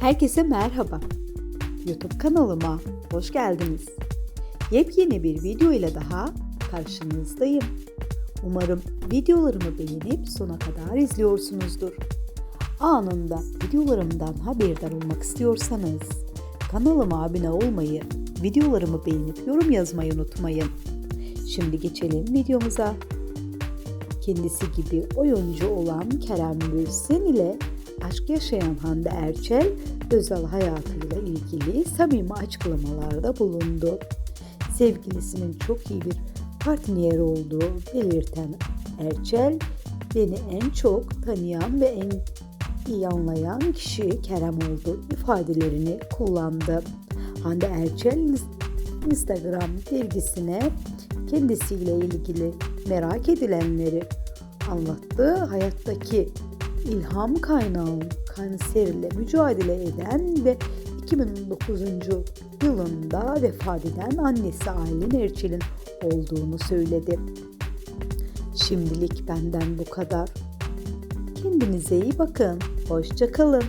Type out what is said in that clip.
Herkese merhaba. YouTube kanalıma hoş geldiniz. Yepyeni bir video ile daha karşınızdayım. Umarım videolarımı beğenip sona kadar izliyorsunuzdur. Anında videolarımdan haberdar olmak istiyorsanız kanalıma abone olmayı, videolarımı beğenip yorum yazmayı unutmayın. Şimdi geçelim videomuza. Kendisi gibi oyuncu olan Kerem Bürsin ile aşk yaşayan Hande Erçel özel hayatıyla ilgili samimi açıklamalarda bulundu. Sevgilisinin çok iyi bir partner olduğu belirten Erçel, beni en çok tanıyan ve en iyi anlayan kişi Kerem oldu ifadelerini kullandı. Hande Erçel Instagram dergisine kendisiyle ilgili merak edilenleri anlattı. Hayattaki ilham kaynağı kanserle mücadele eden ve 2009. yılında vefat eden annesi Aylin Erçel'in olduğunu söyledi. Şimdilik benden bu kadar. Kendinize iyi bakın. Hoşçakalın.